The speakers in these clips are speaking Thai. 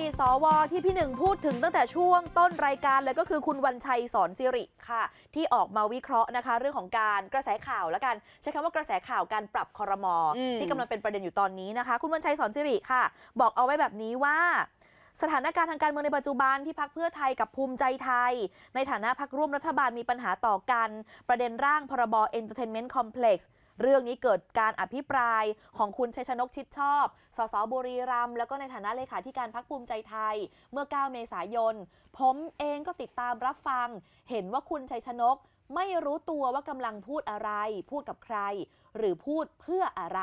ดีตสวที่พี่หนึ่งพูดถึงตั้งแต่ช่วงต้นรายการเลยก็คือคุณวันชัยสอนสิริค่ะ ที่ออกมาวิเคราะห์นะคะ เรื่องของการกระแสข่าวแล้วกัน ใช้คำว่ากระแสข่าวการปรับคอรมออืมที่กำลังเป็นประเด็นอยู่ตอนนี้นะคะ คุณวันชัยสอนสิริค่ะ บอกเอาไว้แบบนี้ว่าสถานการณ์ทางการเมืองในปัจจุบันที่พักเพื่อไทยกับภูมิใจไทย ในฐานะพักร่วมรัฐบาลมีปัญหาต่อกัน ประเด็นร่างพรบ Entertainment Complex เรื่องนี้เกิดการอภิปรายของคุณชัยชนกชิดชอบ สสบุรีรัมย์แล้วก็ในฐานะเลขาธิการพักภูมิใจไทย เมื่อ 9 เมษายน ผมเองก็ติดตามรับฟัง เห็นว่าคุณชัยชนกไม่รู้ตัวว่ากำลังพูดอะไร พูดกับใคร หรือพูดเพื่ออะไร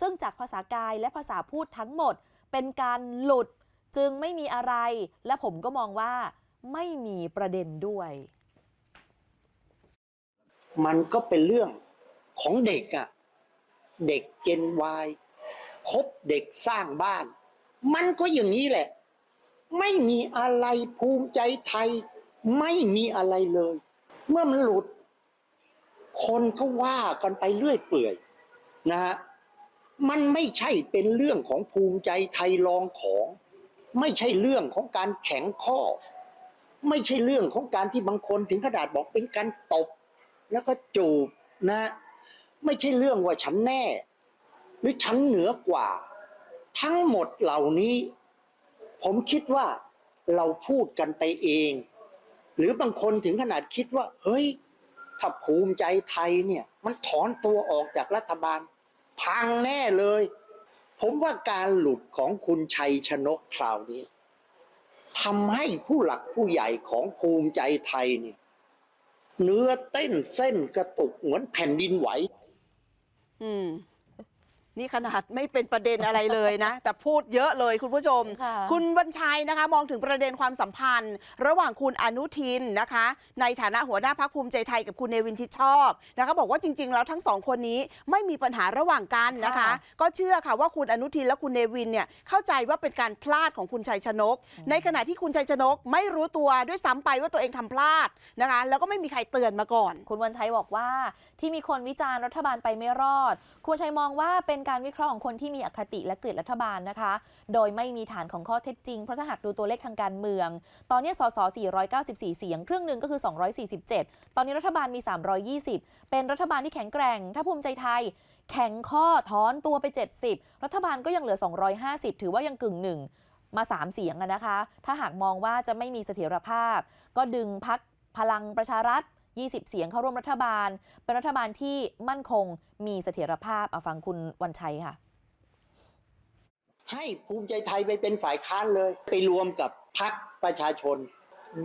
ซึ่งจากภาษากายและภาษาพูดทั้งหมด เป็นการหลุดจึงไม่มีอะไร และผมก็มองว่าไม่มีประเด็นด้วย มันก็เป็นเรื่อง ของเด็กอะเด็กเจนวายคบเด็กสร้างบ้าน มันก็อย่างนี้แหละ ไม่มีอะไรภูมิใจไทย ไม่มีอะไรเลย เมื่อมันหลุด คนก็ว่ากันไปเรื่อยเปื่อยนะฮะมันไม่ใช่เป็นเรื่องของภูมิใจไทยรองของ ไม่ใช่เรื่องของการแข็งข้อ ไม่ใช่เรื่องของการที่บางคนถึงขนาดบอกเป็นการตบ แล้วก็จูบนะ ไม่ใช่เรื่องว่าฉันแน่ หรือฉันเหนือกว่า ทั้งหมดเหล่านี้ ผมคิดว่าเราพูดกันไปเอง หรือบางคนถึงขนาดคิดว่า เฮ้ย ถ้าภูมิใจไทยเนี่ย มันถอนตัวออกจากรัฐบาล พังแน่เลย ผมว่าการหลุดของคุณชัยชนกคราวนี้ทำให้ผู้หลักผู้ใหญ่ของภูมิใจไทยเนี่ย เนื้อเต้นเส้นกระตุกเหมือนแผ่นดินไหว อืม นี่ขนาดไม่เป็นประเด็นอะไรเลยนะ แต่พูดเยอะเลยคุณผู้ชม ค่ะ คุณวันชัยนะคะ มองถึงประเด็นความสัมพันธ์ ระหว่างคุณอนุทินนะคะ ในฐานะหัวหน้าพักภูมิใจไทยกับคุณเนวินทิดชอบนะคะบอกว่าจริง ๆ แล้วทั้งสองคนนี้ไม่มีปัญหาระหว่างกันนะคะค่ะก็เชื่อค่ะว่าคุณอนุทินและคุณเนวินเนี่ยเข้าใจว่าเป็นการพลาดของคุณชัยชนก ในขณะที่คุณชัยชนกไม่รู้ตัวด้วยซ้ำไปว่าตัวเองทำพลาดนะคะ แล้วก็ไม่มีใครเตือนมาก่อน คุณวันชัยบอกว่าที่มีคนวิจารณ์รัฐบาลไปไม่รอด คุณวันชัยมองว่าเป็นการวิเคราะห์ของคนที่มีอคติและเกลียดรัฐบาลนะคะ โดยไม่มีฐานของข้อเท็จจริง เพราะถ้าหากดูตัวเลขทางการเมือง ตอนนี้สส494 เสียง ครึ่งหนึ่งก็คือ 247 ตอนนี้รัฐบาลมี 320 เป็นรัฐบาลที่แข็งแกร่ง ถ้าภูมิใจไทย แข็งข้อถอนตัวไป 70 รัฐบาลก็ยังเหลือ 250 ถือว่ายังกึ่งหนึ่งมา 3 เสียงนะคะ ถ้าหากมองว่าจะไม่มีเสถียรภาพ ก็ดึงพักพลังประชารัฐ 20 เสียงเข้าร่วมรัฐบาล เป็นรัฐบาลที่มั่นคงมีเสถียรภาพเอาฟังคุณวันชัยค่ะ ให้ภูมิใจไทยไปเป็นฝ่ายค้านเลย ไปรวมกับพักประชาชน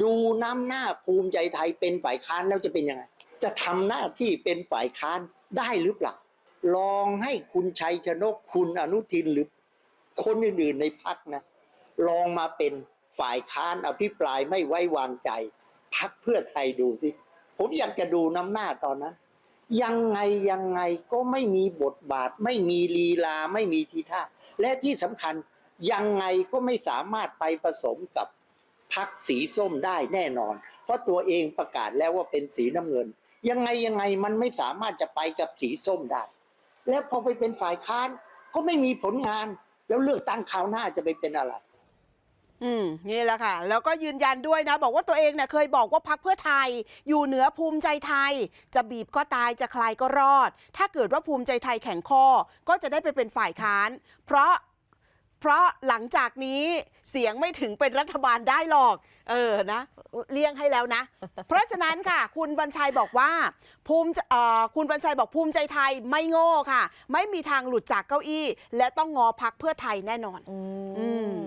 ดูน้ำหน้าภูมิใจไทยเป็นฝ่ายค้านแล้วจะเป็นยังไง จะทำหน้าที่เป็นฝ่ายค้านได้หรือเปล่า ลองให้คุณชัยชนกคุณอนุทินหรือคนอื่นๆในพักนะ ลองมาเป็นฝ่ายค้านอภิปรายไม่ไว้วางใจ พักเพื่อไทยดูสิ ผมอยากจะดูน้ำหน้าตอนนั้น ยังไงยังไงก็ไม่มีบทบาท ไม่มีลีลาไม่มีทีท่า และที่สำคัญยังไงก็ไม่สามารถไปผสมกับพักสีส้มได้แน่นอน เพราะตัวเองประกาศแล้วว่าเป็นสีน้ำเงิน ยังไงยังไงมันไม่สามารถจะไปกับสีส้มได้ แล้วพอไปเป็นฝ่ายค้านก็ไม่มีผลงาน แล้วเลือกตั้งคราวหน้าจะไปเป็นอะไร อืมนี่แหละค่ะ แล้วก็ยืนยันด้วยนะ บอกว่าตัวเองเนี่ยเคยบอกว่าพักเพื่อไทย อยู่เหนือภูมิใจไทย จะบีบก็ตายจะคลายก็รอด ถ้าเกิดว่าภูมิใจไทยแข็งข้อ ก็จะได้ไปเป็นฝ่ายค้าน เพราะเพราะหลังจากนี้เสียงไม่ถึงเป็นรัฐบาลได้หรอก เออนะเลี่ยงให้แล้วนะ เพราะฉะนั้นค่ะ คุณบัญชัยบอกว่าภูมิเอ่อคุณบัญชัยบอกภูมิใจไทยไม่โง่ค่ะ ไม่มีทางหลุดจากเก้าอี้ และต้องงอพักเพื่อไทยแน่นอน อือืมม